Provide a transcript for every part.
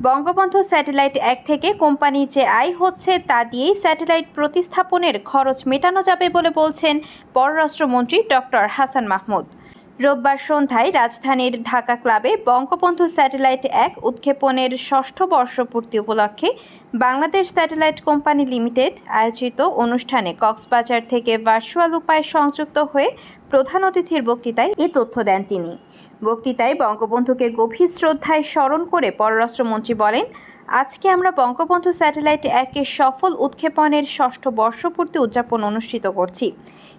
Bangabandhu satellite এক থেকে company যে আয় হচ্ছে তা দিয়েই স্যাটেলাইট প্রতিস্থাপনের খরচ মেটানো যাবে বলে বলছেন পররাষ্ট্রমন্ত্রী ডক্টর হাসান মাহমুদ। রোববার সন্ধ্যায় রাজধানীর ঢাকা ক্লাবে বঙ্গবন্ধু স্যাটেলাইট এক উৎক্ষেপণের ষষ্ঠ বর্ষপূর্তি উপলক্ষে বাংলাদেশ স্যাটেলাইট কোম্পানি লিমিটেড আয়োজিত অনুষ্ঠানে কক্সবাজার থেকে ভার্চুয়াল উপায়ে সংযুক্ত হয়ে প্রধান অতিথির বক্তৃতায় এ তথ্য দেন তিনি। বক্তৃতায় বঙ্গবন্ধুকে গভীর শ্রদ্ধায় স্মরণ করে পররাষ্ট্রমন্ত্রী বলেন আজকে আমরা বঙ্গবন্ধু স্যাটেলাইট একের সফল উৎক্ষেপণের ষষ্ঠ বর্ষপূর্তি উদযাপন অনুষ্ঠিত করছি।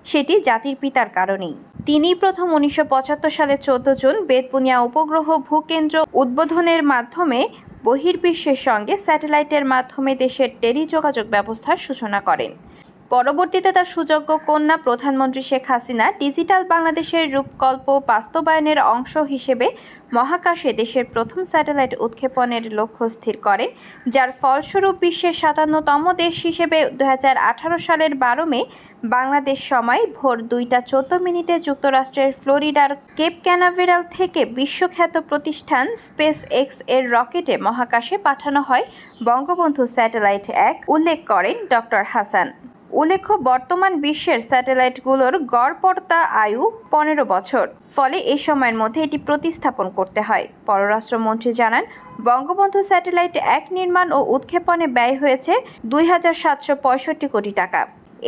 সেটি জাতির পিতার কারণেই। তিনি প্রথম উনিশশো পঁচাত্তর সালে চোদ্দ জুন বেদপুনিয়া উপগ্রহ ভূকেন্দ্র উদ্বোধনের মাধ্যমে বহির্বিশ্বের সঙ্গে স্যাটেলাইটের মাধ্যমে দেশের টেলিযোগাযোগ ব্যবস্থার সূচনা করেন। পরবর্তীতে তার সুযোগ্য কন্যা প্রধানমন্ত্রী শেখ হাসিনা ডিজিটাল বাংলাদেশের রূপকল্প বাস্তবায়নের অংশ হিসেবে মহাকাশে দেশের প্রথম স্যাটেলাইট উৎক্ষেপণের লক্ষ্য স্থির করেন যার ফলস্বরূপ বিশ্বের সাতান্নতম দেশ হিসেবে দু হাজার আঠারো সালের বারো মে বাংলাদেশ সময় ভোর দুইটা চোদ্দ মিনিটে যুক্তরাষ্ট্রের ফ্লোরিডার কেপ ক্যানাভেরাল থেকে বিশ্বখ্যাত প্রতিষ্ঠান স্পেস এক্সের রকেটে মহাকাশে পাঠানো হয় বঙ্গবন্ধু স্যাটেলাইট এক, উল্লেখ করেন ডক্টর হাসান। উল্লেখ্য, বর্তমান বিশ্বের স্যাটেলাইটগুলোর গড়পড়তা আয়ু পনেরো বছর। ফলে এই সময়ের মধ্যে এটি প্রতিস্থাপন করতে হয়। পররাষ্ট্রমন্ত্রী জানান, বঙ্গবন্ধু স্যাটেলাইট এক নির্মাণ ও উৎক্ষেপণে ব্যয় হয়েছে দুই হাজার সাতশো পঁয়ষট্টি কোটি টাকা।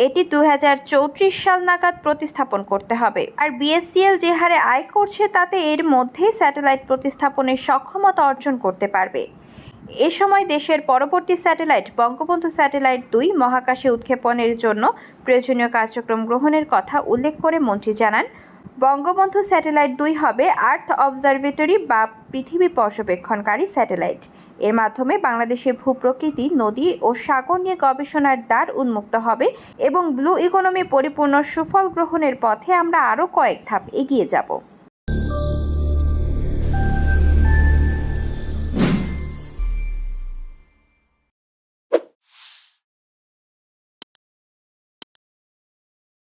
এটি দুই হাজার চৌত্রিশ সাল নাগাদ প্রতিস্থাপন করতে হবে। আর বিএসসিএল যে হারে আয় করছে তাতে এর মধ্যেই স্যাটেলাইট প্রতিস্থাপনের সক্ষমতা অর্জন করতে পারবে। এ সময় দেশের পরবর্তী স্যাটেলাইট, বঙ্গবন্ধু স্যাটেলাইট দুই মহাকাশে উৎক্ষেপণের জন্য প্রয়োজনীয় কার্যক্রম গ্রহণের কথা উল্লেখ করে মন্ত্রী জানান, বঙ্গবন্ধু স্যাটেলাইট দুই হবে আর্থ অবজারভেটরি বা পৃথিবী পর্যবেক্ষণকারী স্যাটেলাইট। এর মাধ্যমে বাংলাদেশের ভূপ্রকৃতি, নদী ও সাগর নিয়ে গবেষণার দ্বার উন্মুক্ত হবে এবং ব্লু ইকোনমি পরিপূর্ণ সুফল গ্রহণের পথে আমরা আরও কয়েক ধাপ এগিয়ে যাব।